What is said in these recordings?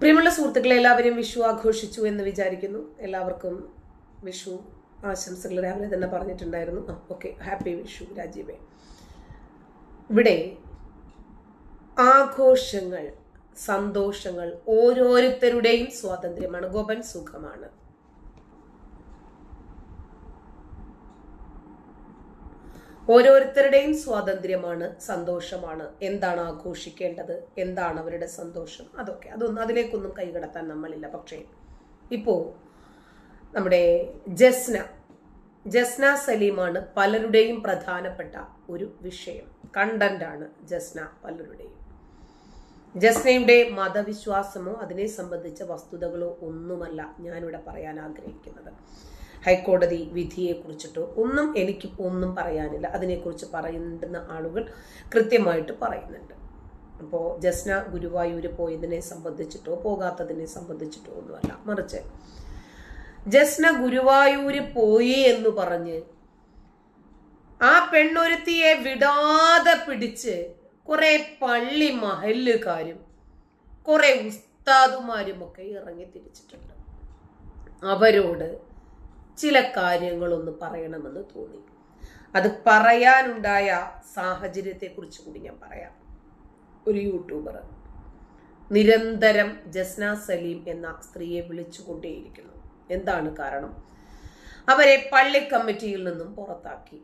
പ്രിയമുള്ള സുഹൃത്തുക്കളെ എല്ലാവരും വിഷു ആഘോഷിച്ചു എന്ന് വിചാരിക്കുന്നു. എല്ലാവർക്കും വിഷു ആശംസകൾ രാവിലെ തന്നെ പറഞ്ഞിട്ടുണ്ടായിരുന്നു. ആ ഓക്കെ ഹാപ്പി വിഷു രാജീവേ. ഇവിടെ ആഘോഷങ്ങൾ സന്തോഷങ്ങൾ ഓരോരുത്തരുടെയും സ്വാതന്ത്ര്യമാണ്. ഗോപൻ സുഖമാണ്. ഓരോരുത്തരുടെയും സ്വാതന്ത്ര്യമാണ് സന്തോഷമാണ്. എന്താണ് ആഘോഷിക്കേണ്ടത്? എന്താണ് അവരുടെ സന്തോഷം? അതൊക്കെ. അതൊന്നും അതിലേക്കൊന്നും കൈകടത്താൻ നമ്മളില്ല. പക്ഷേ ഇപ്പോ നമ്മുടെ ജസ്ന ജസ്ന സലീമാണ് പലരുടെയും പ്രധാനപ്പെട്ട ഒരു വിഷയം. കണ്ടന്റാണ് ജസ്ന പലരുടെയും. ജസ്നയുടെ മതവിശ്വാസമോ അതിനെ സംബന്ധിച്ച വസ്തുതകളോ ഒന്നുമല്ല ഞാനിവിടെ പറയാൻ ആഗ്രഹിക്കുന്നത്. ഹൈക്കോടതി വിധിയെ കുറിച്ചിട്ടോ ഒന്നും എനിക്ക് ഒന്നും പറയാനില്ല. അതിനെക്കുറിച്ച് പറയുന്ന ആളുകൾ കൃത്യമായിട്ട് പറയുന്നുണ്ട്. അപ്പോൾ ജസ്ന ഗുരുവായൂര് പോയതിനെ സംബന്ധിച്ചിട്ടോ പോകാത്തതിനെ സംബന്ധിച്ചിട്ടോ ഒന്നുമല്ല. മറിച്ച് ജസ്ന ഗുരുവായൂര് പോയി എന്ന് പറഞ്ഞ് ആ പെണ്ണൊരുത്തിയെ വിടാതെ പിടിച്ച് കുറെ പള്ളി മഹല്ലുകാരും കുറെ ഉസ്താദുമാരും ഒക്കെ ഇറങ്ങി തിരിച്ചിട്ടുണ്ട്. അവരോട് ചില കാര്യങ്ങളൊന്ന് പറയണമെന്ന് തോന്നി. അത് പറയാനുണ്ടായ സാഹചര്യത്തെക്കുറിച്ച് കൂടി ഞാൻ പറയാം. ഒരു യൂട്യൂബർ നിരന്തരം ജസ്ന സലീം എന്ന സ്ത്രീയെ വിളിച്ചുകൊണ്ടേയിരിക്കുന്നു. എന്താണ് കാരണം? അവരെ പള്ളി കമ്മിറ്റിയിൽ നിന്നും പുറത്താക്കി.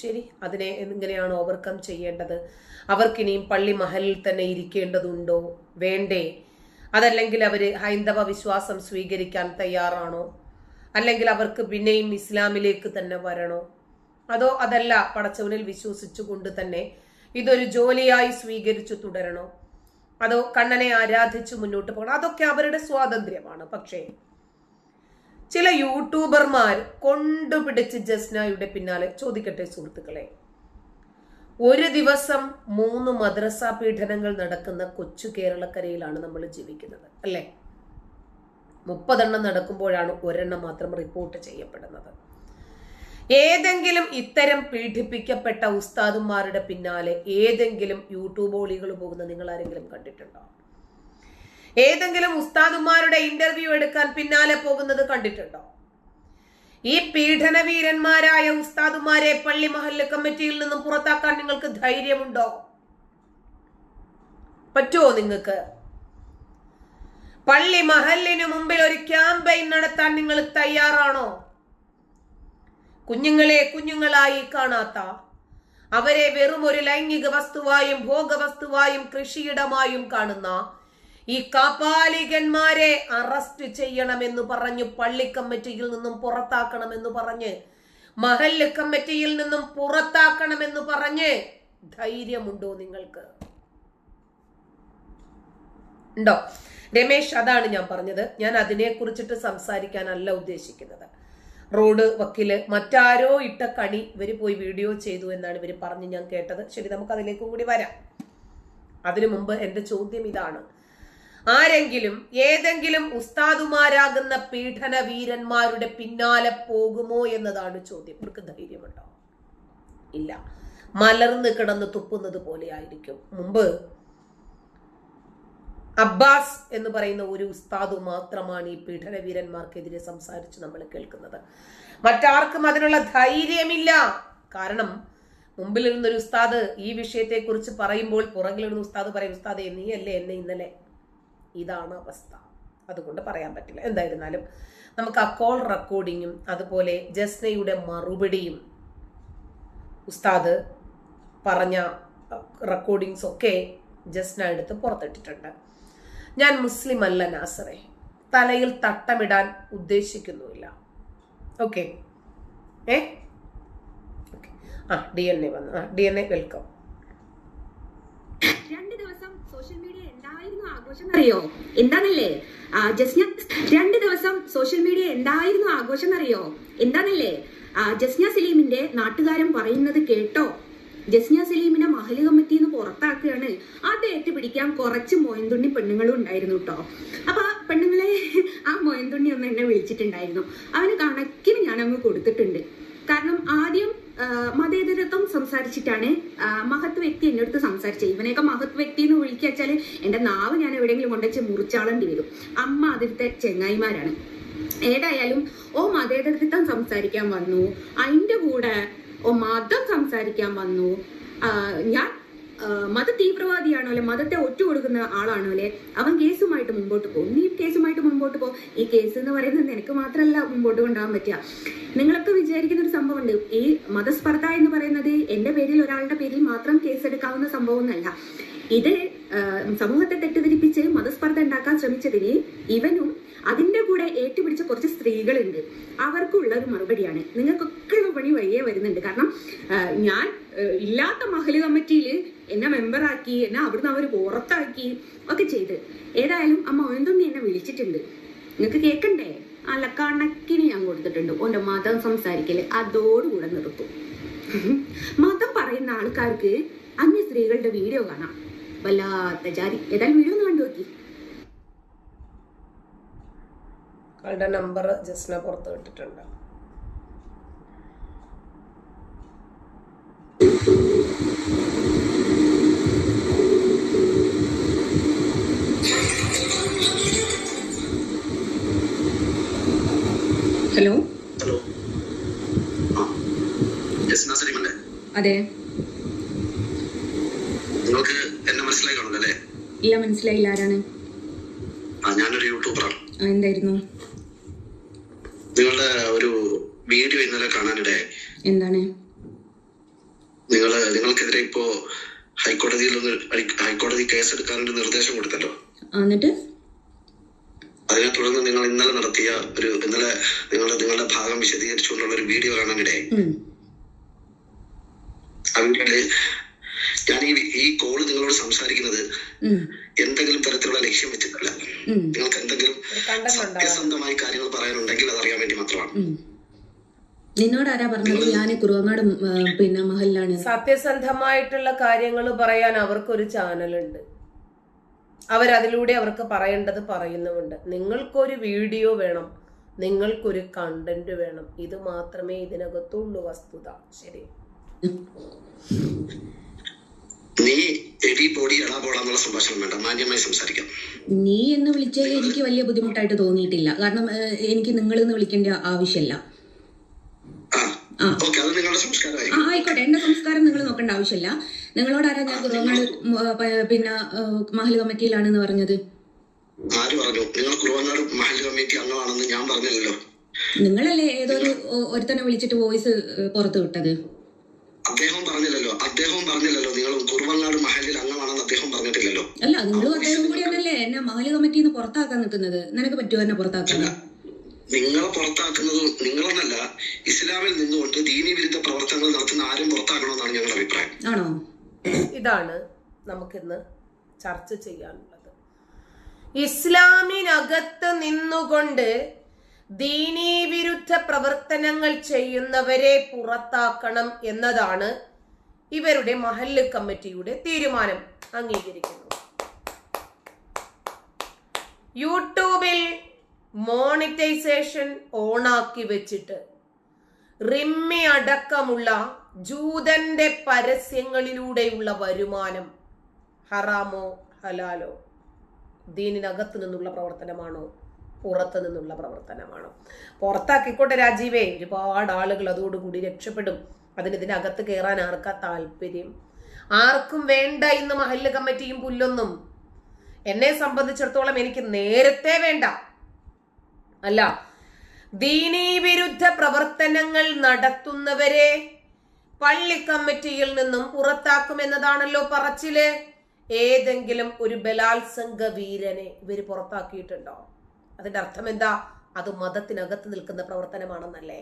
ശരി അതിനെ എങ്ങനെയാണ് ഓവർകം ചെയ്യേണ്ടത്? അവർക്കിനിയും പള്ളി മഹലിൽ തന്നെ ഇരിക്കേണ്ടതുണ്ടോ? വേണ്ടേ? അതല്ലെങ്കിൽ അവർ ഹൈന്ദവ വിശ്വാസം സ്വീകരിക്കാൻ തയ്യാറാണോ? അല്ലെങ്കിൽ അവർക്ക് പിന്നെയും ഇസ്ലാമിലേക്ക് തന്നെ വരണോ? അതോ അതല്ല പടച്ചവനിൽ വിശ്വസിച്ചുകൊണ്ട് തന്നെ ഇതൊരു ജോലിയായി സ്വീകരിച്ചു തുടരണോ? അതോ കണ്ണനെ ആരാധിച്ചു മുന്നോട്ട് പോകണം? അതൊക്കെ അവരുടെ സ്വാതന്ത്ര്യമാണ്. പക്ഷേ ചില യൂട്യൂബർമാർ കൊണ്ടുപിടിച്ച് ജസ്നയുടെ പിന്നാലെ ചോദിക്കട്ടെ സുഹൃത്തുക്കളെ? ഒരു ദിവസം മൂന്ന് മദ്രസ പീഡനങ്ങൾ നടക്കുന്ന കൊച്ചു കേരളക്കരയിലാണ് നമ്മൾ ജീവിക്കുന്നത് അല്ലേ? മുപ്പതെണ്ണം നടക്കുമ്പോഴാണ് ഒരെണ്ണം മാത്രം റിപ്പോർട്ട് ചെയ്യപ്പെടുന്നത്. ഏതെങ്കിലും ഇത്തരം പീഡിപ്പിക്കപ്പെട്ട ഉസ്താദുമാരുടെ പിന്നാലെ ഏതെങ്കിലും യൂട്യൂബ് ഓളികൾ പോകുന്ന നിങ്ങൾ ആരെങ്കിലും കണ്ടിട്ടുണ്ടോ? ഏതെങ്കിലും ഉസ്താദുമാരുടെ ഇന്റർവ്യൂ എടുക്കാൻ പിന്നാലെ പോകുന്നത് കണ്ടിട്ടുണ്ടോ? ഈ പീഡനവീരന്മാരായ ഉസ്താദുമാരെ പള്ളി മഹല്ല് കമ്മിറ്റിയിൽ നിന്നും പുറത്താക്കാൻ നിങ്ങൾക്ക് ധൈര്യമുണ്ടോ? പറ്റുമോ നിങ്ങൾക്ക്? പള്ളി മഹലിന് മുമ്പിൽ ഒരു ക്യാമ്പയിൻ നടത്താൻ നിങ്ങൾ തയ്യാറാണോ? കുഞ്ഞുങ്ങളെ കുഞ്ഞുങ്ങളായി കാണാത്ത അവരെ വെറും ഒരു ലൈംഗിക വസ്തുവായും ഭോഗവസ്തുവായും കൃഷിയിടമായും കാണുന്ന ഈ കാപാലികന്മാരെ അറസ്റ്റ് ചെയ്യണമെന്ന് പറഞ്ഞു പള്ളി കമ്മിറ്റിയിൽ നിന്നും പുറത്താക്കണമെന്ന് പറഞ്ഞ് മഹല്ല് കമ്മിറ്റിയിൽ നിന്നും പുറത്താക്കണമെന്ന് പറഞ്ഞ് ധൈര്യമുണ്ടോ നിങ്ങൾക്ക്? ഉണ്ടോ? രമേശ് അതാണ് ഞാൻ പറഞ്ഞത്. ഞാൻ അതിനെ കുറിച്ചിട്ട് സംസാരിക്കാനല്ല ഉദ്ദേശിക്കുന്നത്. റോഡ് വക്കിൽ മറ്റാരോ ഇട്ട കണി ഇവർ പോയി വീഡിയോ ചെയ്തു എന്നാണ് ഇവർ പറഞ്ഞ് ഞാൻ കേട്ടത്. ശരി നമുക്ക് അതിലേക്കും കൂടി വരാം. അതിനു മുമ്പ് എന്റെ ചോദ്യം ഇതാണ്. ആരെങ്കിലും ഏതെങ്കിലും ഉസ്താദുമാരാകുന്ന പീഡന വീരന്മാരുടെ പിന്നാലെ പോകുമോ എന്നതാണ് ചോദ്യം. ഇവർക്ക് ധൈര്യമുണ്ടോ? ഇല്ല. മലർന്ന് കിടന്ന് തുപ്പുന്നത് പോലെ ആയിരിക്കും മുമ്പ് അബ്ബാസ് എന്ന് പറയുന്ന ഒരു ഉസ്താദു മാത്രമാണ് ഈ പീഡനവീരന്മാർക്കെതിരെ സംസാരിച്ച് നമ്മൾ കേൾക്കുന്നത്. മറ്റാർക്കും അതിനുള്ള ധൈര്യമില്ല. കാരണം മുമ്പിലിരുന്നൊരു ഉസ്താദ് ഈ വിഷയത്തെക്കുറിച്ച് പറയുമ്പോൾ പുറകിലിരുന്ന ഉസ്താദ് പറയും ഉസ്താദ് നീ അല്ലേ എന്നെ ഇന്നലെ? ഇതാണ് അവസ്ഥ. അതുകൊണ്ട് പറയാൻ പറ്റില്ല. എന്തായിരുന്നാലും നമുക്ക് ആ കോൾ റെക്കോർഡിങ്ങും അതുപോലെ ജസ്നയുടെ മറുപടിയും ഉസ്താദ് പറഞ്ഞ റെക്കോർഡിങ്സ് ഒക്കെ ജസ്ന എടുത്ത് പുറത്തിട്ടിട്ടുണ്ട്. ഞാൻ മുസ്ലിം അല്ല നാസറെ. തലയിൽ തട്ടമിടാൻ ഉദ്ദേശിക്കുന്നുമില്ല. ഓക്കെ. ഏ? ആ ഡി എൻ എ വന്നു. ആ ഡി എൻ എ വെൽക്കം. രണ്ട് ദിവസം സോഷ്യൽ മീഡിയ എന്തായിരുന്നു ആഘോഷം അറിയോ എന്താണല്ലേ ജസ്ന രണ്ട് ദിവസം സോഷ്യൽ മീഡിയ എന്തായിരുന്നു ആഘോഷം അറിയോ എന്താണല്ലേ ജസ്ന സലീമിന്റെ നാട്ടുകാരൻ പറയുന്നത് കേട്ടോ. ജസ്ന സലീമിനെ മഹൽ കമ്മിറ്റിയിൽ നിന്ന് പുറത്താക്കുകയാണ്. അത് ഏറ്റുപിടിക്കാൻ കുറച്ച് മോയന്തുണ്ണി പെണ്ണുങ്ങളും ഉണ്ടായിരുന്നു കേട്ടോ അപ്പൊ ആ പെണ്ണുങ്ങളെ ആ മോയന്തുണ്ണി ഒന്ന് എന്നെ വിളിച്ചിട്ടുണ്ടായിരുന്നു. അവന് കണക്കിന് ഞാൻ അങ്ങ് കൊടുത്തിട്ടുണ്ട്. കാരണം ആദ്യം മതേതരത്വം സംസാരിച്ചിട്ടാണ് മഹത് വ്യക്തി എന്റെ അടുത്ത് സംസാരിച്ചത്. ഇവനെയൊക്കെ മഹത് വ്യക്തി എന്ന് വിളിക്കുക വെച്ചാൽ എന്റെ നാവ് ഞാൻ എവിടെയെങ്കിലും കൊണ്ടുവച്ച് മുറിച്ചാളേണ്ടി വരും. അമ്മ അതിലത്തെ ചെങ്ങായിമാരാണ്. ഏതായാലും ഓ മതേതരത്വം സംസാരിക്കാൻ വന്നു. അതിന്റെ കൂടെ മതം സംസാരിക്കാൻ വന്നു. ഞാൻ മത തീവ്രവാദിയാണോ അല്ലെ മതത്തെ ഒറ്റ കൊടുക്കുന്ന ആളാണോ അല്ലെ അവൻ കേസുമായിട്ട് മുമ്പോട്ട് പോകും. നീ കേസുമായിട്ട് മുമ്പോട്ട് പോകും ഈ കേസ് എന്ന് പറയുന്നത് നിനക്ക് മാത്രമല്ല മുമ്പോട്ട് കൊണ്ടുപോകാൻ പറ്റുക. നിങ്ങളൊക്കെ വിചാരിക്കുന്ന ഒരു സംഭവമുണ്ട്. ഈ മതസ്പർദ്ധ എന്ന് പറയുന്നത് എന്റെ പേരിൽ ഒരാളുടെ പേരിൽ മാത്രം കേസെടുക്കാവുന്ന സംഭവമൊന്നല്ല ഇത് സമൂഹത്തെ തെറ്റിദ്ധരിപ്പിച്ച് മതസ്പർദ്ധ ഉണ്ടാക്കാൻ ശ്രമിച്ചതിന് ഇവനും അതിന്റെ കൂടെ ഏറ്റുപിടിച്ച കുറച്ച് സ്ത്രീകളുണ്ട്. അവർക്കുള്ള ഒരു മറുപടിയാണ്. നിങ്ങൾക്കൊക്കെ ഉള്ള പണി വഴിയേ വരുന്നുണ്ട്. കാരണം ഞാൻ ഇല്ലാത്ത മഹൽ കമ്മിറ്റിയിൽ എന്നെ മെമ്പറാക്കി എന്നെ അവിടുന്ന് അവർ പുറത്താക്കി ഒക്കെ ചെയ്ത്. ഏതായാലും അമ്മ ഒന്തൊന്നും എന്നെ വിളിച്ചിട്ടുണ്ട്. നിങ്ങൾക്ക് കേൾക്കണ്ടേ അല്ല കണക്കിന് ഞാൻ കൊടുത്തിട്ടുണ്ട്. ഓന്റെ മതം സംസാരിക്കൽ അതോടുകൂടെ നിർത്തും. മതം പറയുന്ന ആൾക്കാർക്ക് അന്യ സ്ത്രീകളുടെ വീഡിയോ കാണാം. വല്ലാത്ത ജാതി. ഏതായാലും വീഡിയോ ഒന്ന് കണ്ടു നോക്കി. ആളുടെ നമ്പർ ജസ്ന പുറത്ത് വിട്ടിട്ടുണ്ട്. ഹലോ? ഹലോ. അതെ. നിങ്ങൾക്ക് മനസ്സിലായി കാണുമല്ലോ ഇല്ല മനസ്സിലായില്ല ആരാണ്? ആ ഞാനൊരു യൂട്യൂബറാണ്. ആ, എന്തായിരുന്നു? നിങ്ങളുടെ ഒരു വീഡിയോ ഇന്നലെ കാണാനിടയായി എന്താണ്? നിങ്ങൾ നിങ്ങൾക്കെതിരെ ഇപ്പോ ഹൈക്കോടതിയിൽ ഒന്ന് അടി- കേസ് കേസെടുക്കാനൊരു നിർദ്ദേശം കൊടുത്തല്ലോ? എന്നിട്ട്? അതിനെ തുടർന്ന് നിങ്ങൾ ഇന്നലെ നടത്തിയ ഒരു ഇന്നലെ നിങ്ങൾ നിങ്ങളുടെ ഭാഗം വിശദീകരിച്ചുകൊണ്ടുള്ള ഒരു വീഡിയോ കാണാനിടയായി ആ വീഡിയോയിൽ ഞാൻ ഈ ഈ കോൾ നിങ്ങളോട് സംസാരിക്കുന്നത് എന്തെങ്കിലും തരത്തിലുള്ള ലക്ഷ്യം വെച്ചിട്ടില്ല. നിങ്ങൾക്ക് എന്തെങ്കിലും സത്യസന്ധമായി കാര്യങ്ങൾ പറയാനുണ്ടെങ്കിൽ അതറിയാൻ വേണ്ടി മാത്രമാണ്. നിന്നോട് ആരാ പറഞ്ഞത്? ഞാൻ കുറുവങ്ങാട് പിന്നെ മഹലിലാണ്. സത്യസന്ധമായിട്ടുള്ള കാര്യങ്ങൾ പറയാൻ അവർക്കൊരു ചാനലുണ്ട്. അവരതിലൂടെ അവർക്ക് പറയേണ്ടത് പറയുന്നുമുണ്ട്. നിങ്ങൾക്കൊരു വീഡിയോ വേണം. നിങ്ങൾക്കൊരു കണ്ടന്റ് വേണം. ഇത് മാത്രമേ ഇതിനകത്തുള്ളൂ വസ്തുത. ശരി. നീ എടി പൊടി എടാ പോടാന്നുള്ള സംഭാഷണം വേണ്ട. മാന്യമായി സംസാരിക്കാം. നീ എന്ന് വിളിച്ചതിൽ എനിക്ക് വലിയ ബുദ്ധിമുട്ടായിട്ട് തോന്നിയിട്ടില്ല. കാരണം ഏഹ്, എനിക്ക് നിങ്ങൾ എന്ന് വിളിക്കേണ്ട ആവശ്യമില്ല. ആ ആ. ഓക്കെ അത് നിങ്ങളുടെ ആ സംസ്കാരമായിരിക്കും ആയിക്കോട്ടെ. എന്റെ സംസ്കാരം നിങ്ങൾ നോക്കേണ്ട ആവശ്യമില്ല. നിങ്ങളോട് ആരാ ഞാൻ പ- പിന്നെ മഹൽ കമ്മിറ്റിയിലാണെന്ന് പറഞ്ഞത്? ആര് പറഞ്ഞു? നിങ്ങൾ കുറുവങ്ങാട് മഹൽ കമ്മിറ്റി അംഗമാണെന്ന് ഞാൻ പറഞ്ഞില്ലല്ലോ. നിങ്ങളല്ലേ ഏതോ ഒരു ഒരുത്തനെ വിളിച്ചിട്ട് വോയിസ് പുറത്തു വിട്ടത്? അദ്ദേഹം പറഞ്ഞില്ലല്ലോ. അദ്ദേഹവും പറഞ്ഞില്ലല്ലോ. നിങ്ങൾ കുറുവങ്ങാട് മഹലിൽ അംഗമാണെന്ന് അദ്ദേഹം പറഞ്ഞിട്ടില്ലല്ലോ. അല്ല നിങ്ങളും അദ്ദേഹം കൂടി അല്ലേ എന്നെ മഹൽ കമ്മിറ്റിയിൽ നിന്ന് പുറത്താക്കാൻ നിൽക്കുന്നത്? നിനക്ക് പറ്റുമോ എന്നെ പുറത്താക്കാൻ? നിങ്ങളെ പുറത്താക്കുന്നത് നിങ്ങളെന്നല്ല ഇസ്ലാമിൽ നിന്നുകൊണ്ട് ദീനി വിരുദ്ധ പ്രവർത്തനങ്ങൾ നടത്തുന്ന ആരും പുറത്താക്കണമെന്നാണ് ഞങ്ങളുടെ അഭിപ്രായം. ആണോ? ഇതാണ് നമുക്കിന്ന് ചർച്ച ചെയ്യാനുള്ളത്. ഇസ്ലാമിനകത്ത് നിന്നുകൊണ്ട് ദീനീ വിരുദ്ധ പ്രവർത്തനങ്ങൾ ചെയ്യുന്നവരെ പുറത്താക്കണം എന്നതാണ് ഇവരുടെ മഹല്ല് കമ്മിറ്റിയുടെ തീരുമാനം. അംഗീകരിക്കുന്നു. യൂട്യൂബിൽ മോണിറ്റൈസേഷൻ ഓണാക്കി വെച്ചിട്ട് റിമ്മി അടക്കമുള്ള ജൂതന്റെ പരസ്യങ്ങളിലൂടെയുള്ള വരുമാനം ഹറാമോ ഹലാലോ? ദീനിനകത്ത് നിന്നുള്ള പ്രവർത്തനമാണോ? പുറത്ത് നിന്നുള്ള പ്രവർത്തനമാണ്. പുറത്താക്കിക്കോട്ടെ രാജീവേ. ഒരുപാട് ആളുകൾ അതോടുകൂടി രക്ഷപ്പെടും. അതിന് ഇതിനകത്ത് കയറാൻ ആർക്കാ താല്പര്യം? ആർക്കും വേണ്ട ഇന്ന് മഹല്ല് കമ്മിറ്റിയും പുല്ലൊന്നും. എന്നെ സംബന്ധിച്ചിടത്തോളം എനിക്ക് നേരത്തെ വേണ്ട. അല്ല ദീനീ വിരുദ്ധ പ്രവർത്തനങ്ങൾ നടത്തുന്നവരെ പള്ളി കമ്മിറ്റിയിൽ നിന്നും പുറത്താക്കുമെന്നതാണല്ലോ പറച്ചിൽ. ഏതെങ്കിലും ഒരു ബലാത്സംഗ വീരനെ ഇവർ പുറത്താക്കിയിട്ടുണ്ടോ? അതിന്റെ അർത്ഥം എന്താ? അത് മതത്തിനകത്ത് നിൽക്കുന്ന പ്രവർത്തനമാണെന്നല്ലേ?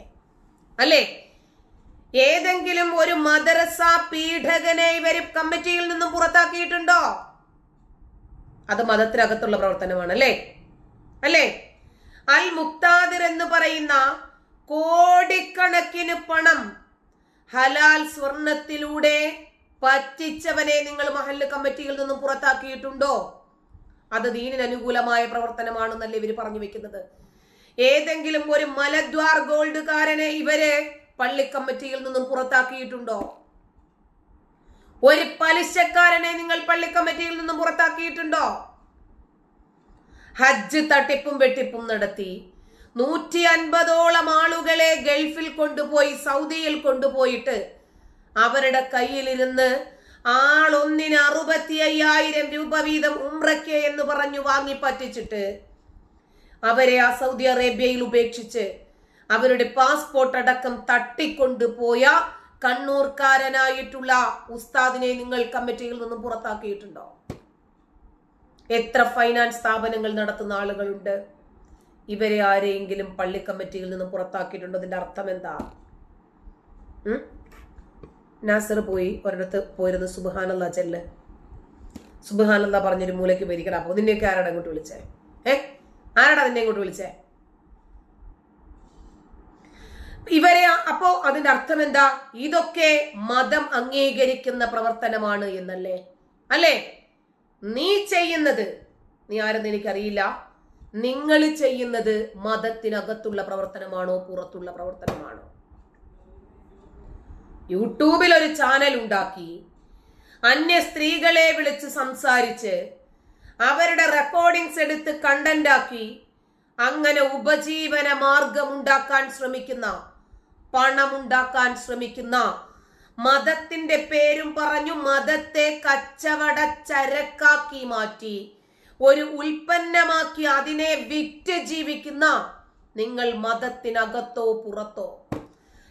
അല്ലേ? ഏതെങ്കിലും ഒരു മദരസ പീഠകനെ ഇവർ കമ്മിറ്റിയിൽ നിന്നും പുറത്താക്കിയിട്ടുണ്ടോ? അത് മതത്തിനകത്തുള്ള പ്രവർത്തനമാണ് അല്ലേ? അല്ലേ അൽ മുക്താദിർ എന്ന് പറയുന്ന കോടിക്കണക്കിന് പണം ഹലാൽ സ്വർണത്തിലൂടെ പറ്റിച്ചവനെ നിങ്ങൾ മഹല്ല് കമ്മിറ്റിയിൽ നിന്നും പുറത്താക്കിയിട്ടുണ്ടോ? അത് ദീനിന് അനുകൂലമായ പ്രവർത്തനമാണെന്നല്ലേ ഇവർ പറഞ്ഞു വെക്കുന്നത്. ഏതെങ്കിലും ഒരു മലദ്വാർ ഗോൾഡുകാരനെ ഇവർ പള്ളിക്കമ്മിറ്റിയിൽ നിന്നും പുറത്താക്കിയിട്ടുണ്ടോ? ഒരു പലിശക്കാരനെ നിങ്ങൾ പള്ളിക്കമ്മിറ്റിയിൽ നിന്നും പുറത്താക്കിയിട്ടുണ്ടോ? ഹജ്ജ് തട്ടിപ്പും വെട്ടിപ്പും നടത്തി നൂറ്റി അൻപതോളം ആളുകളെ ഗൾഫിൽ കൊണ്ടുപോയി സൗദിയിൽ കൊണ്ടുപോയിട്ട് അവരുടെ കയ്യിലിരുന്ന് ആളൊന്നിന് അറുപത്തി അയ്യായിരം രൂപ വീതം ഉംറയ്ക്ക് എന്ന് പറഞ്ഞു വാങ്ങി പറ്റിച്ചിട്ട് അവരെ ആ സൗദി അറേബ്യയിൽ ഉപേക്ഷിച്ച് അവരുടെ പാസ്പോർട്ട് അടക്കം തട്ടിക്കൊണ്ടുപോയ കണ്ണൂർക്കാരനായിട്ടുള്ള ഉസ്താദിനെ നിങ്ങൾ കമ്മിറ്റിയിൽ നിന്നും പുറത്താക്കിയിട്ടുണ്ടോ? എത്ര ഫൈനാൻസ് സ്ഥാപനങ്ങൾ നടത്തുന്ന ആളുകളുണ്ട്? ഇവരെ ആരെയെങ്കിലും പള്ളി കമ്മിറ്റിയിൽ നിന്ന് പുറത്താക്കിയിട്ടുണ്ടോ? അതിന്റെ അർത്ഥം എന്താ? നാസർ പോയി ഒരിടത്ത് പോയിരുന്നു സുബഹാനല്ല ചെല്ല്. സുബഹാനല്ല പറഞ്ഞൊരു മൂലയ്ക്ക് പേരിക്കണം അപ്പൊ നിന്നെയൊക്കെ ആരാടാ ഇങ്ങോട്ട് വിളിച്ചേ? ഏ? ആരാടാ നിന്നെ ഇങ്ങോട്ട് വിളിച്ചേ? ഇവരെ അപ്പോ അതിന്റെ അർത്ഥം എന്താ? ഇതൊക്കെ മതം അംഗീകരിക്കുന്ന പ്രവർത്തനമാണ് എന്നല്ലേ? അല്ലേ? നീ ചെയ്യുന്നത് നീ ആരെന്ന് എനിക്കറിയില്ല. നിങ്ങൾ ചെയ്യുന്നത് മതത്തിനകത്തുള്ള പ്രവർത്തനമാണോ പുറത്തുള്ള പ്രവർത്തനമാണോ? യൂട്യൂബിൽ ഒരു ചാനൽ ഉണ്ടാക്കി അന്യ സ്ത്രീകളെ വിളിച്ച് സംസാരിച്ച് അവരുടെ റെക്കോർഡിങ്സ് എടുത്ത് കണ്ടന്റ് ആക്കി അങ്ങനെ ഉപജീവന മാർഗം ഉണ്ടാക്കാൻ ശ്രമിക്കുന്ന പണമുണ്ടാക്കാൻ ശ്രമിക്കുന്ന മതത്തിന്റെ പേരും പറഞ്ഞു മതത്തെ കച്ചവട ചരക്കാക്കി മാറ്റി ഒരു ഉൽപ്പന്നമാക്കി അതിനെ വിറ്റ് ജീവിക്കുന്ന നിങ്ങൾ മതത്തിനകത്തോ പുറത്തോ.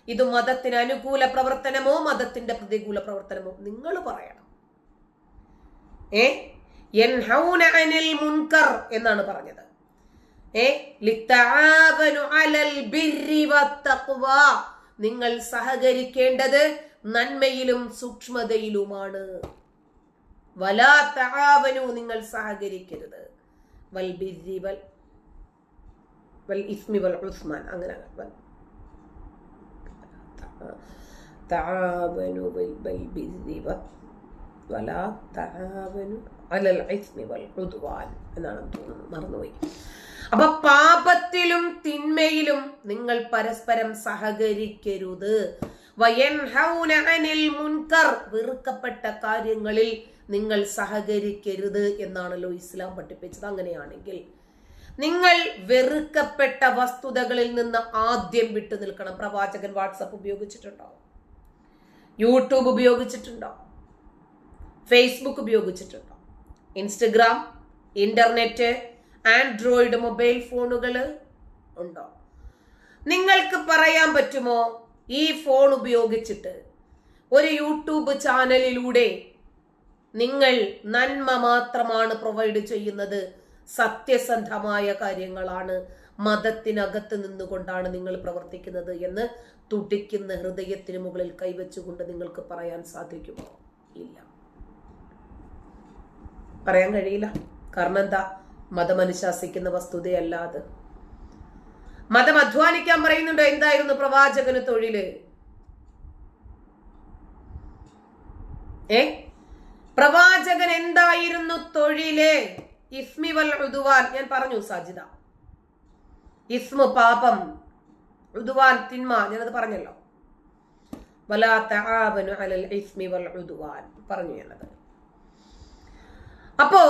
ഇത് മതത്തിന് അനുകൂല പ്രവർത്തനമോ മതത്തിന്റെ പ്രതികൂല പ്രവർത്തനമോ? നിങ്ങൾ പറയണം. അനിൽ മുൻകർ എന്നാണ് പറഞ്ഞത്. അലൽ നിങ്ങൾ സഹകരിക്കേണ്ടത് നന്മയിലും സൂക്ഷ്മതയിലുമാണ്. വലാ നിങ്ങൾ സഹകരിക്കരുത്. വൽ ബിരി വൽ വൽ ഇസ്മി വൽ ഉസ്മാൻ. അങ്ങനെ تعاونوا بالبر ولا تعاونوا على الإثم والعدوان എന്നാണ് തോന്നുന്നത് മറന്നുപോയി അപ്പൊ പാപത്തിലും തിന്മയിലും നിങ്ങൾ പരസ്പരം സഹകരിക്കരുത് വയൻഹൗന അനിൽ മുൻകർ വെറുക്കപ്പെട്ട കാര്യങ്ങളിൽ നിങ്ങൾ സഹകരിക്കരുത് എന്നാണല്ലോ ഇസ്ലാം പഠിപ്പിച്ചത് അങ്ങനെയാണെങ്കിൽ നിങ്ങൾ വെറുക്കപ്പെട്ട വസ്തുതകളിൽ നിന്ന് ആദ്യം വിട്ടു നിൽക്കണം. പ്രവാചകൻ വാട്സപ്പ് ഉപയോഗിച്ചിട്ടുണ്ടോ? യൂട്യൂബ് ഉപയോഗിച്ചിട്ടുണ്ടോ? ഫേസ്ബുക്ക് ഉപയോഗിച്ചിട്ടുണ്ടോ? ഇൻസ്റ്റഗ്രാം ഇന്റർനെറ്റ് ആൻഡ്രോയിഡ് മൊബൈൽ ഫോണുകൾ ഉണ്ടോ? നിങ്ങൾക്ക് പറയാൻ പറ്റുമോ? ഈ ഫോൺ ഉപയോഗിച്ചിട്ട് ഒരു യൂട്യൂബ് ചാനലിലൂടെ നിങ്ങൾ നന്മ മാത്രമാണ് പ്രൊവൈഡ് ചെയ്യുന്നത്. സത്യസന്ധമായ കാര്യങ്ങളാണ് മതത്തിനകത്ത് നിന്നുകൊണ്ടാണ് നിങ്ങൾ പ്രവർത്തിക്കുന്നത് എന്ന് തുടിക്കുന്ന ഹൃദയത്തിന് മുകളിൽ കൈവച്ചുകൊണ്ട് നിങ്ങൾക്ക് പറയാൻ സാധിക്കുമോ? ഇല്ല. പറയാൻ കഴിയില്ല. കാരണം എന്താ? മതം അനുശാസിക്കുന്ന വസ്തുതയല്ല അത്. മതം അധ്വാനിക്കാൻ പറയുന്നുണ്ടോ? എന്തായിരുന്നു പ്രവാചകന് തൊഴിൽ? ഏ? പ്രവാചകൻ എന്തായിരുന്നു തൊഴിൽ? ഇസ്മി വൽ ഉദുവാൻ ഞാൻ പറഞ്ഞു സാജിദ. ഇസ്മു പാപം ഉദുവാൻ തിന്മ ഞാനത് പറഞ്ഞല്ലോ. അലൽ ഇസ്മി വൽ ഉദുവാൻ പറഞ്ഞു ഞാനത്. അപ്പോ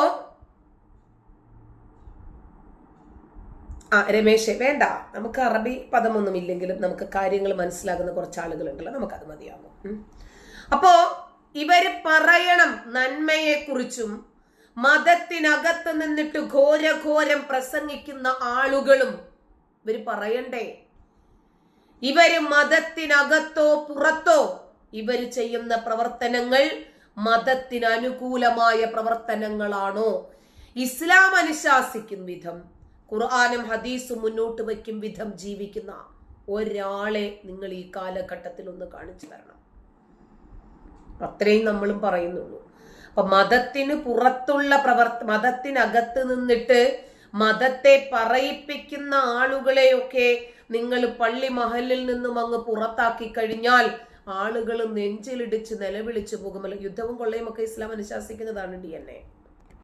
ആ രമേശ് വേണ്ട. നമുക്ക് അറബി പദമൊന്നും ഇല്ലെങ്കിലും നമുക്ക് കാര്യങ്ങൾ മനസ്സിലാകുന്ന കുറച്ച് ആളുകൾ ആളുകളുണ്ടല്ലോ നമുക്കത് മതിയാകും. അപ്പോ ഇവർ പറയണം നന്മയെക്കുറിച്ചും മതത്തിനകത്ത് നിന്നിട്ട് ഘോരഘോരം പ്രസംഗിക്കുന്ന ആളുകളും ഇവർ പറയണ്ടേ? ഇവർ മതത്തിനകത്തോ പുറത്തോ ഇവർ ചെയ്യുന്ന പ്രവർത്തനങ്ങൾ മതത്തിന് അനുകൂലമായ പ്രവർത്തനങ്ങളാണോ? ഇസ്ലാം അനുശാസിക്കും വിധം ഖുർആാനും ഹദീസും മുന്നോട്ട് വയ്ക്കും വിധം ജീവിക്കുന്ന ഒരാളെ നിങ്ങൾ ഈ കാലഘട്ടത്തിൽ ഒന്ന് കാണിച്ചു തരണം. അത്രയും നമ്മളും പറയുന്നുള്ളൂ. അപ്പൊ മതത്തിന് പുറത്തുള്ള പ്രവർത്ത മതത്തിനകത്ത് നിന്നിട്ട് മതത്തെ പറയിപ്പിക്കുന്ന ആളുകളെയൊക്കെ നിങ്ങൾ പള്ളി മഹലിൽ നിന്നും അങ്ങ് പുറത്താക്കി കഴിഞ്ഞാൽ ആളുകൾ നെഞ്ചിലിടിച്ച് നിലവിളിച്ചു പോകുമല്ലോ യുദ്ധവും കൊള്ളയും ഒക്കെ ഇസ്ലാം അനുശാസിക്കുന്നതാണ് ഡി എൻ എ.